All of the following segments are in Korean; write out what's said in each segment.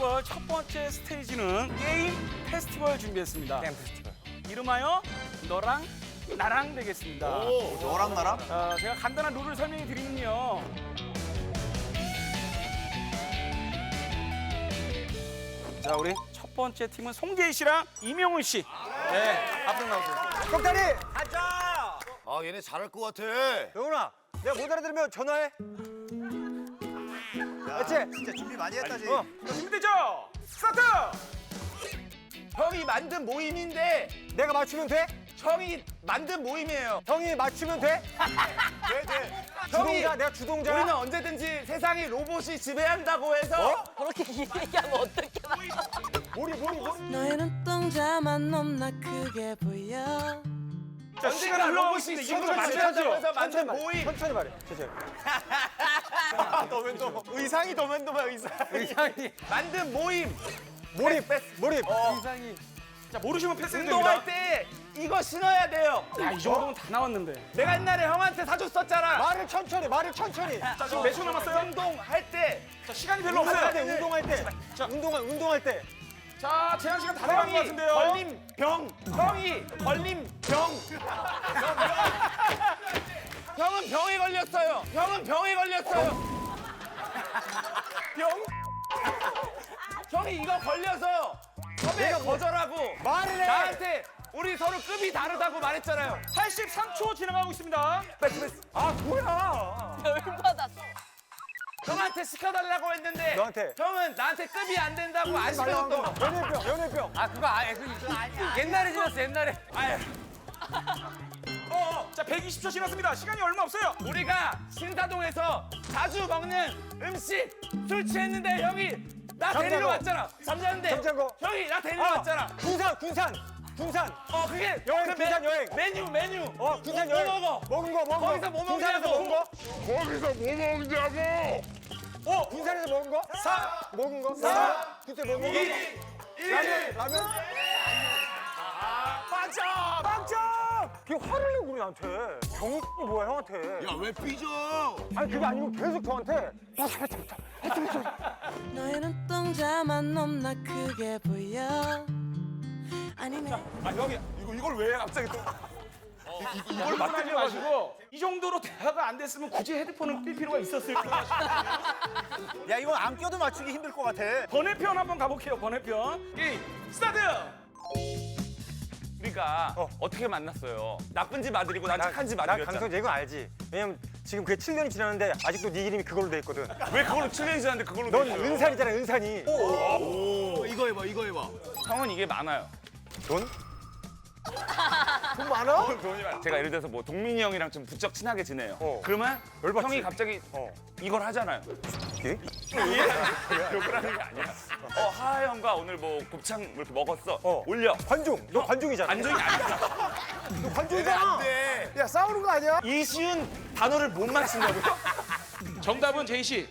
페스티벌 첫 번째 스테이지는 게임 페스티벌 준비했습니다. 게임 페스티벌. 이름하여 너랑 나랑 되겠습니다. 너랑 나랑? 자, 제가 간단한 룰을 설명해 드리면요. 자, 우리 첫 번째 팀은 송재희 씨랑 이명훈 씨. 네, 앞으로 나오세요. 꺽다리! 아 얘네 잘할 것 같아. 영훈아, 내가 못 알아들으면 전화해. 맞지? 진짜 준비 많이 했다 지. 어. 자, 준비되죠? 스타트! 형이 만든 모임인데 내가 맞추면 돼? 형이 만든 모임이에요. 형이 맞추면 돼? 돼 돼. 주동자, 내가 주동자야. 우리는 언제든지 세상이 로봇이 지배한다고 해서 그렇게 얘기하면 어떡해. 머리, 머리, 머리. 너의 눈동자만 넘나 크게 보여 자, 시간을 흘러가고 지배한다고 해서 천천히 만든 말해. 모임. 천천히 말해. 천천히. 더맨더 의상이 더맨더맨 의상. 의상이. 만든 모임. 몰입, 몰입. 자, 모르시면 패스해도 됩니다. 운동할 때 이거 신어야 돼요. 야, 이 정도면 다 나왔는데. 내가 옛날에 형한테 사줬었잖아. 말을 천천히, 말을 천천히. 자, 지금 몇 초 남았어요? 운동할 때 자, 시간이 별로 운동할 때, 없어요. 운동할 때. 자. 운동할, 운동할 때. 자, 제한 시간 다 돼간 것 같은데요. 걸린 병. 형이 걸린 병. 형은 병에 걸렸어요. 형은 병에 걸렸어요. 병? 형이 이거 걸려서 섭외 거절하고 말을 해. 나한테 우리 서로 급이 다르다고 말했잖아요. 83초 진행하고 있습니다. 아, 뭐야. 열 받았어. 형한테 시켜달라고 했는데 너한테. 형은 나한테 급이 안 된다고 안 시켜줬던 거. 연예병, 연예병. 아 그거 아예 그 옛날에 지났어 옛날에. 아예. 어, 자, 120초 지났습니다. 시간이 얼마 없어요. 우리가 신사동에서 자주 먹는 음식 술 취했는데 형이 나 데리러 잠자고. 왔잖아. 잠자는데 잠자고. 형이 나 데리러 아, 왔잖아. 군산, 군산, 군산. 어 그게 여행, 그 군산 메, 여행. 메뉴 메뉴. 어, 군산 뭐, 여행. 뭐 먹어? 먹은 거, 먹은 거. 거기서 뭐 군산에서 먹냐고. 먹은 거? 어, 군산에서 먹은 거? 사. 먹은 거? 사. 군산 먹은 거? 라면, 라면? 맞아. 빵점! 걔 화를 내고 그래, 나한테. 병이 뭐야, 형한테. 야 왜 삐져? 아니, 그게 아니고 계속 저한테. 너의 눈동자만 넘나 크게 보여 아니면 아 형이 이거 이걸 왜 갑자기 또? 이 걸 맞대지 마시고 이 정도로 대화가 안 됐으면 굳이 헤드폰을 낄 필요가 있었을까? 야 이건 안 껴도 맞추기 힘들 것 같아. 번외편 한번 가볼게요. 번외편 게임 스타트. 우리가 어. 어. 떻게 만났어요? 나쁜 집 아들이고 난 착한 집 나 아들이었잖아. 강성재 이건 알지. 왜냐면 지금 그게 7년이 지났는데 아직도 네 이름이 그걸로 돼 있거든. 왜 그걸로 7년이 지났는데 그걸로 넌 됐어요? 은산이잖아, 은산이. 오 이거 해봐 이거 해봐. 형은 이게 많아요. 돈? 돈 많아? 제가 예를 들어서 뭐 동민이 형이랑 좀 부쩍 친하게 지내요. 어. 그러면 열받지. 형이 갑자기 어. 이걸 하잖아요. 예? 욕을 하는 게 아니야. 어, 하하 형과 오늘 뭐 곱창 이렇게 먹었어. 어. 올려. 관중. 너 관중이잖아. 안정이 아니야. 너 관중이잖아. 돼. 야, 싸우는 거 아니야? 이 쉬운 단어를 못 맞춘다고요? 정답은 제이 씨.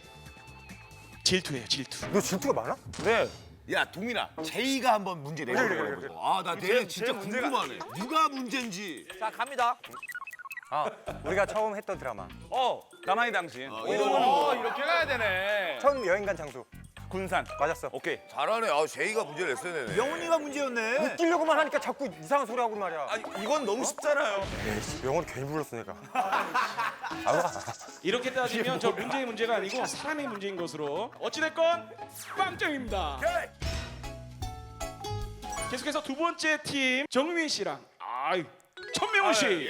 질투예요, 질투. 너 질투가 많아? 네. 야 동민아 제이가 한번 문제 그래, 그래, 내보려고. 아나 내일 진짜 궁금하네. 누가 문제인지. 자, 갑니다. 아, 우리가 처음 했던 드라마. 어, 가만히 당신. 어, 오, 이렇게 가야 되네. 처음 여행 간 장소. 군산. 맞았어. 오케이. 잘하네. 아 제이가 문제를 냈어야 되네. 명훈이가 문제였네. 웃기려고만 하니까 자꾸 이상한 소리 하고 말이야. 아니, 이건 너무 쉽잖아요. 영어를 괜히 불렀어, 내가. 이렇게 따지면 저 문제의 문제가 아니고 사람의 문제인 것으로 어찌됐건 빵점입니다. 계속해서 두 번째 팀 정민 씨랑 아이 천명훈 씨.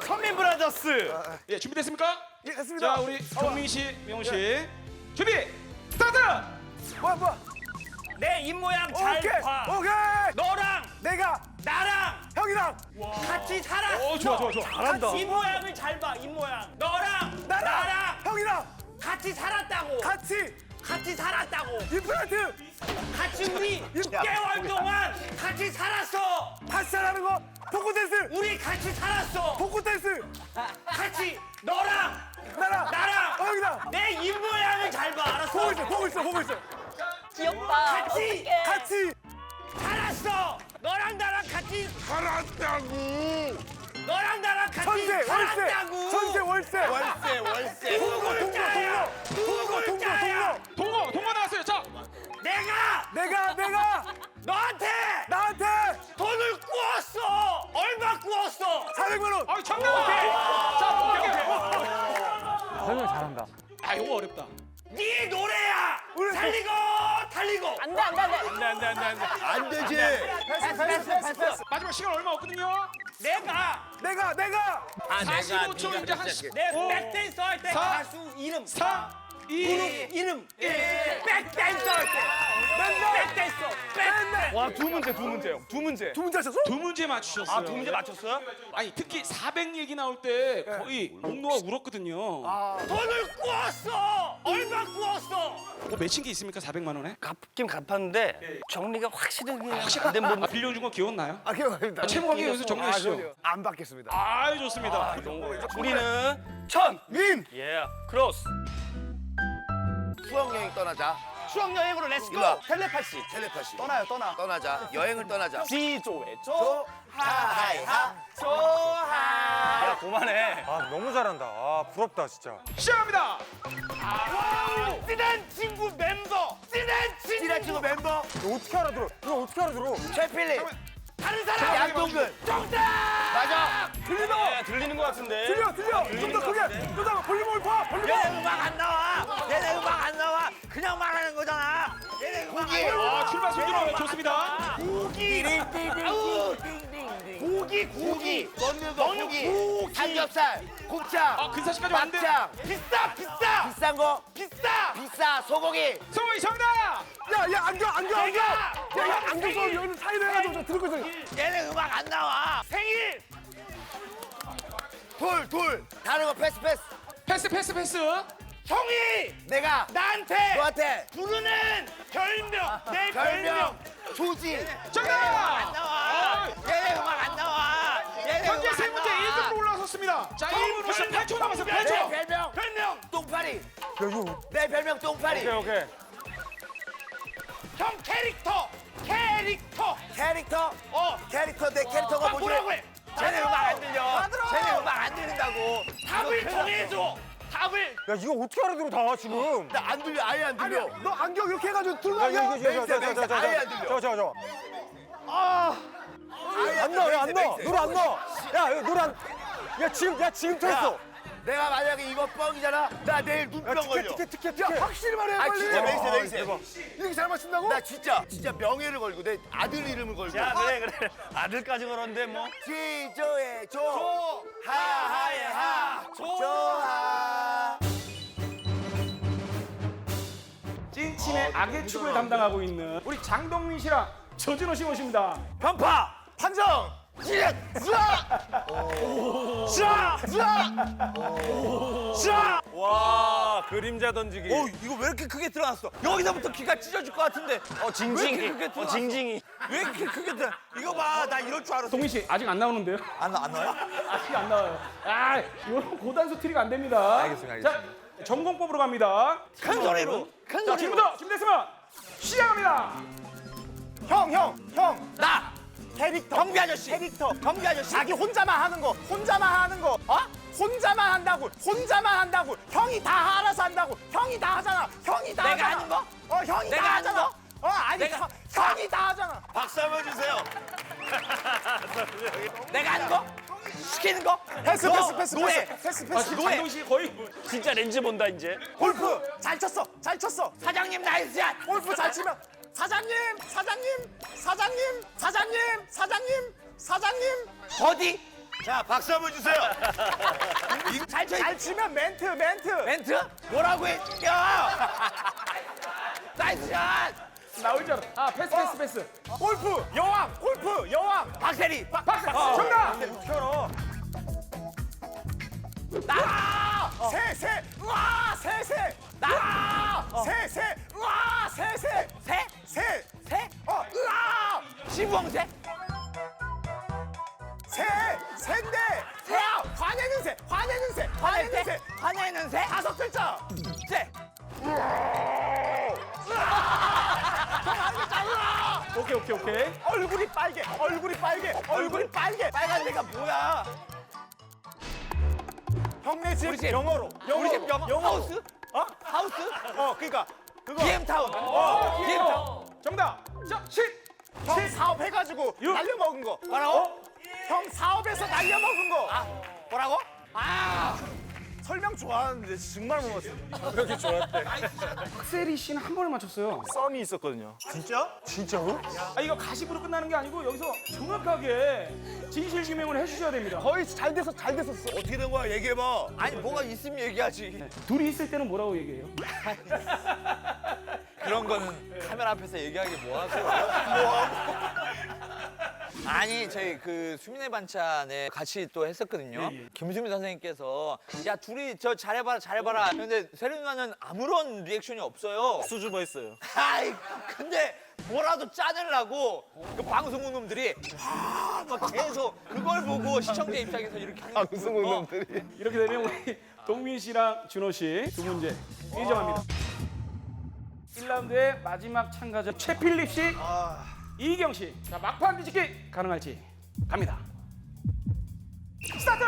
선민 브라더스. 예, 준비됐습니까? 예, 했습니다. 자, 우리 정민 씨, 명훈 씨. 준비. 스타트! 뭐야, 뭐야. 내 입모양 잘 봐. 오케이. 너랑 내가 나랑 형이랑 같이 살았어. 어, 좋아, 좋아, 좋아. 잘한다. 입모양을 잘 봐. 입모양. 너랑 나랑, 형이랑 같이 살았다고. 같이 같이 살았다고. 임플란트 같이 우리 6개월 동안 같이 살았어. 파스타라는 거 복구 댄스 우리 같이 살았어. 복구 댄스 같이 너랑 나랑 나랑 형이랑 내 입 모양을 잘 봐. 알았어? 보고 있어 보고 있어 보고 있어 귀엽다. 같이 어떡해. 같이 살았어. 너랑 나랑 같이 살았다고. 너랑 나랑 같이 천세 월세 살았다고. 천세 월세 월세 월세. 동거 동거 동거 동거 동거 동거 동거, 동거 나왔어요. 자, 내가 내가 내가 너한테 나한테 돈을 구웠어. 얼마 구웠어? 400만 원. 아 정답. 안돼. 안돼 안돼 안돼 안돼. 안 되지. 패스 패스 패스 패스. 마지막 시간 얼마 없거든요. 내가 내가 내가 45초 이제 한 10. 내 백댄서 할때 사, 가수 이름 4, 2, 이름 백댄서 할 때. 백댄서. 백. 와두 문제 두 문제요. 두 문제. 두 문제 하셨어? 두 문제 맞추셨어요. 아 두 문제 맞췄어요? 아니 특히 400 얘기 나올 때 거의 목노가 울었거든요. 돈을 구웠어. 얼마 구웠어? 뭐 맺힌 게 있습니까? 400만 원에? 갚긴 갚았는데 정리가 확실히 확실히 안된 아, 빌려준 거 기억나요? 아 기억납니다. 아, 최고하게 여기서 정리해 주시죠. 안 받겠습니다. 아 좋습니다. 우리는 천. 민. 예. 크로스. 수학여행 떠나자. 수학 여행으로 렛츠고. 일로 와. 텔레파시. 텔레파시. 떠나요 떠나. 떠나자. 여행을 떠나자. 지조의 조. 하하이하. 조하. 야 그만해. 아 너무 잘한다. 아 부럽다 진짜. 시작합니다. 친한 친구 멤버. 친한 친구. 친한 친구 멤버 이거 어떻게 알아들어? 이거 어떻게 알아들어? 최필립. 다른 사람. 양동근. 정답. 맞아. 들리다. 예, 들리는 것 같은데. 들려 들려. 좀 더 크게. 좀 더 볼륨 올파. 볼륨. 얘네 음악 안 나와. 얘네 음악 안 나와. 그냥 말하는 거잖아. 얘네 음악 고기. 안 나와. 아 출발 순조로워 좋습니다. 고기. 아우. 고기 고기. 먹는 거 먹는 고기. 고기. 삼겹살. 곱창. 아 근사시까지 왔는데. 막창. 비싸 비싸 비싼 거. 비싸. 비싸. 소고기. 성공이 정답. 야야 안경 안경. 내가. 야야 안경 써 여기 사이로 해가지고 저 들고 있어. 얘네 음악 안 나와. 생일. 돌 돌. 다른 거 패스 패스. 패스 패스 패스. 형이 내가 나한테 너한테 부르는 별명 내. 별명 조지. 정답. 올라섰습니다. 자 1분 58초 남았어요. 8초. 내 별명 별명. 똥파리. 야 이거. 내 별명 똥파리. 오케이. 형 캐릭터. 캐릭터. 캐릭터. 어. 캐릭터 내 캐릭터가 아, 뭐지? 뭐라고 해? 쟤네 음악 안 들려. 들어. 쟤네 음악 안 들린다고. 답을 정해줘. 답을. 야 이거 어떻게 알아들어 다 지금? 나 안 들려. 아예 안 들려. 너 안경 이렇게 해가지고 들고 이거, 이거, 이거, 아예 안 들려. 저거 저거 저거. 아예 안 나와 왜안 나와? 노래 안 나와. 야 이거 노래 안. 야 지금 야 지금 틀었어. 내가 만약에 이거 뻥이잖아. 나 내일 눈병 걸려. 티켓 티켓 티켓. 야 확실히 말해 아 빨리. 진짜 맹세 아, 맹세. 대박. 이렇게 잘 맞춘다고? 나 진짜 진짜 명예를 걸고 내 아들 이름을 걸고. 그래 그래. 아들까지 걸었는데 뭐. 지조의 조. 하하의 하. 조하. 찐친의 악의 축을 담당하고 있는 우리 장동민 씨랑 조진호 씨 모십니다. 편파. 판정. 찌릿. 자. 자. 와 그림자 던지기. 어 이거 왜 이렇게 크게 들어갔어? 여기서부터 귀가 찢어질 것 같은데. 어 징징이. 왜 이렇게 크게 어 들어갔어? 징징이. 왜 이렇게 크게 들어? 이거 봐, 나 이럴 줄 알았어. 동민 씨 아직 안 나오는데요? 안, 나- 안 나와요? 아직 안 나와요. 아, 이런 고단수 트릭 안 됩니다. 알겠습니다, 자, 전공법으로 갑니다. 큰 소리로. 큰 자, 소리로. 지금부터 준비됐으면 시작합니다. 형 형 형. 나. 캐릭터. 경비 아저씨. 캐릭터. 경비 아저씨. 자기 혼자만 하는 거. 혼자만 하는 거. 어? 혼자만 한다고. 혼자만 한다고. 형이 다 알아서 한다고. 형이 다 하잖아. 형이 다 내가 하잖아. 하는 거? 어 형이 내가 다 하잖아. 거? 어 아니 내가- 형, 형이 다 하잖아. 박수 한번 주세요. 내가 하는 거? 시키는 거? 패스 너, 패스 패스 노래. 패스 패스 아, 패스. 지금 장동 씨 거의 진짜 렌즈 본다 이제. 골프 잘 쳤어. 잘 쳤어. 사장님 나이스 샷. 골프 잘 치면 사장님 사장님 사장님 사장님 사장님 사장님 버디. 자, 박수 한번 주세요. 잘 쳐. 잘 치면 멘트 멘트 멘트? 뭐라고 해? 야! 나이스 샷! 나올 줄 알아. 아, 패스 패스 패스. 골프 여왕 골프 여왕 박세리! 박스 정답. 켜라 나! 세세 우와 세 세 나! 세 시부엉새? 새 새인데 새야 화내는 새 화내는 새 화내는 새 화내는 새? 다섯 글자 새! 오케이 오케이 오케이. 얼굴이 빨개 얼굴이 빨개 얼굴이 빨개 빨간 새가 뭐야? 형네 집 우리 집. 영어로 우리 집 영어? 하우스? 어 하우스? 어 그러니까 그거 BM타운. 어 BM타운. 정답. 해가지고 육. 날려먹은 거. 뭐라고? 형 사업에서 날려먹은 거. 뭐라고? 아 설명 좋아하는데 정말 못 맞췄어. 그렇게 좋아했대. 박세리 씨는 한 번에 맞췄어요. 썸이 있었거든요. 진짜? 진짜로? 아 이거 가십으로 끝나는 게 아니고 여기서 정확하게 진실 규명을 해주셔야 됩니다. 거의 잘 돼서 잘 됐었어. 어떻게 된 거야 얘기해봐. 아니 뭐가 있으면 얘기하지. 둘이 있을 때는 뭐라고 얘기해요? 그런 거는 카메라 앞에서 얘기하기 뭐하고 뭐하고? 아니 저희 그 수민의 반찬에 같이 또 했었거든요. 김수민 선생님께서 야 둘이 저 잘해봐라 잘해봐라. 근데 세리 누나는 아무런 리액션이 없어요. 수줍어 했어요. 아이 근데 뭐라도 짜내려고 그 방송국 놈들이 막 계속 그걸 보고 시청자 입장에서 이렇게 하는 거 방송국 보고 놈들이. 이렇게 되면 우리 동민 씨랑 준호 씨 두 문제 1점 합니다. 1라운드의 마지막 참가자 최필립 씨, 이경 씨. 자 막판 뒤집기 가능할지 갑니다. 스타트!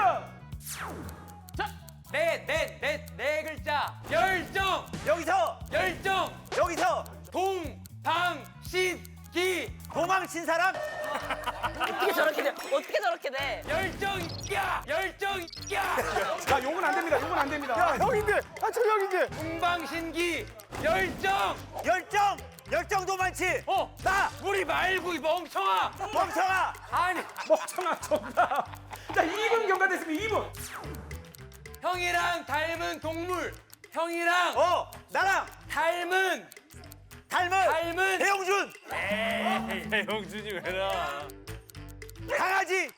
네, 네, 네, 네 글자. 열정, 여기서 열정, 여기서 동, 방, 신, 기. 도망친 사람 어떻게 저렇게 돼? 어떻게 저렇게 돼? 열정, 야, 열정, 야. 자 욕은 안 됩니다. 욕은 안 됩니다. 야 형인데, 아 저 형인데. 동방신기, 열정. 열정 열정도 많지 어, 나 우리 말고 이 멍청아. 멍청아 아니, 멍청한 정답. 자 2분 경과됐습니다. 2분. 형이랑 닮은 동물. 형이랑 어 나랑 닮은 닮은 닮은 배영준 형준이 왜나? 강아지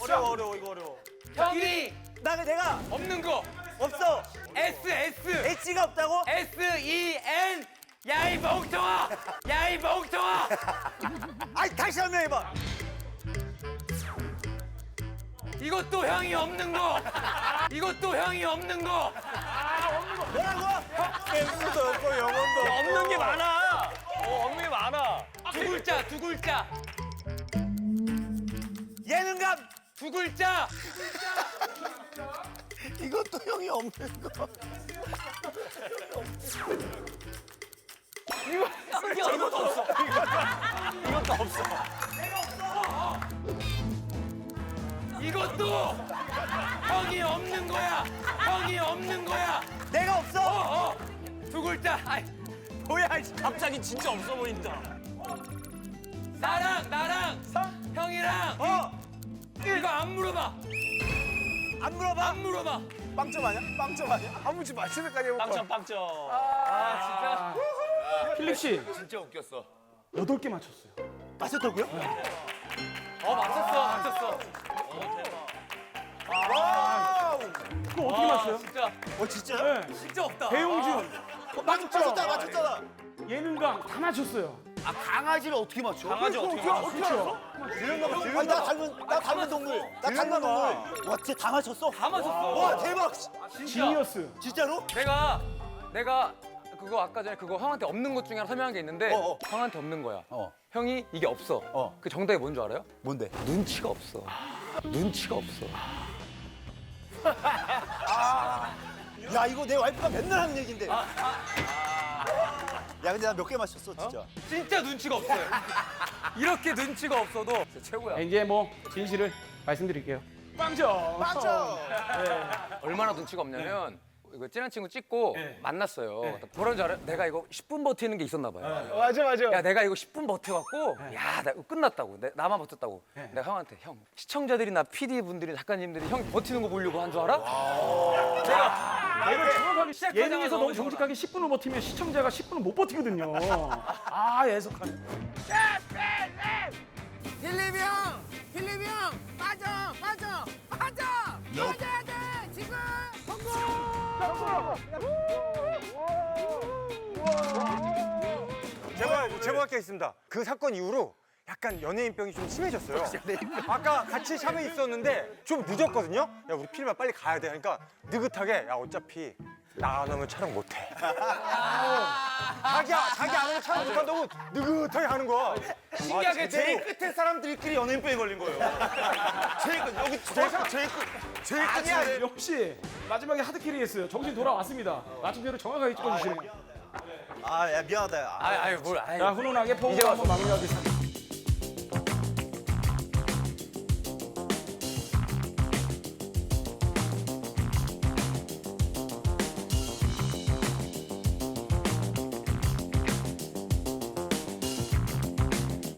어려워 어려워 이거 어려워. 형이 나 내가 없는 거. 없어 S S H가 없다고 S E N 야이 멍청아! 야이 멍청아! 아이 다시 한 번 해봐 이것도 형이 없는 거. 이것도 형이 없는 거. 뭐라고 댄스도 없고 영혼도 없고. 없는 게 많아. 어, 없는 게 많아. 두 글자, 두 글자, 예능감 두 글자. 이것도 형이 없는 거. 이것도 없어. 이것도 형이 없는 거야. 형이 없는 거야. 내가 어, 없어 어. 두 글자. 아이, 뭐야 갑자기 진짜 없어 보인다 나랑 나랑 형이랑 어안 이거 안 물어봐. 물어봐 안 물어봐. 빵점 아니야? 빵점 아니야? 한 문제 맞힐 때까지 해볼 거야. 빵점 아, 필립 씨 진짜 웃겼어. 8개 맞췄어요. 맞췄다고요? 진짜. 어, 맞췄어, 맞췄어. 와우. 그거 어떻게 맞춰요? 진짜, 어 진짜? 네. 진짜 없다. 배용준, 맞췄다 맞췄잖아. 예능감 다 맞췄어요. 아 강아지를 어떻게 맞춰? 강아지 어떻게 알아 그렇죠. 아니, 나 닮은 나 닮은 동물. 나 닮은 동물. 와 진짜 다 맞췄어? 다 맞췄어. 와 대박. 지니어스. 진짜로? 내가 내가 그거 아까 전에 그거 형한테 없는 것 중에 하나 설명한 게 있는데 어, 어. 형한테 없는 거야. 어. 형이 이게 없어. 어. 그 정답이 뭔 줄 알아요? 뭔데? 눈치가 없어. 눈치가 없어. 야 이거 내 와이프가 맨날 하는 얘긴데. 야 근데 나 몇개 맞췄어 진짜. 진짜 눈치가 없어요. 이렇게 눈치가 없어도 진짜 최고야. 이제 뭐 진실을 말씀드릴게요. 빵점. 맞죠? 얼마나 눈치가 없냐면 이거 친한 친구 찍고 네. 만났어요. 뭐라는 줄 알아요? 내가 이거 10분 버티는 게 있었나 봐요. 맞아 맞아. 야 내가 이거 10분 버텨갖고 야 나 이거 끝났다고 내, 나만 버텼다고 내가 형한테 형 시청자들이나 PD 분들이 작가님들이 형 버티는 거 보려고 한 줄 알아? 이걸 정확하게 시작하자마자 예능에서 너무 정직하게 10분을 버티면 시청자가 10분을 못 버티거든요. 아 예속하네. 필립이 제가 제보할 게 있습니다. 그 사건 이후로 약간 연예인병이 좀 심해졌어요. 아까 같이 샵에 있었는데 좀 늦었거든요. 야 우리 필마 빨리 가야 돼. 그러니까 느긋하게 야 어차피 나안 오면 촬영 못 해. 자기 자기 안 오면 촬영 못 한다고 느긋하게 하는 거야. 신기하게 제일 끝에 사람들끼리 연예인병이 걸린 거예요. 제일 끝 여기 제일 끝 제일 끝 제일 끝이야. 역시 마지막에 하드캐리 했어요. 정신 돌아왔습니다. 맞춤표를 정확하게 찍어주시네요. 아 야 미안하다 아니 아니 뭘자 훈훈하게 포옹 한번 마무리하겠습니다.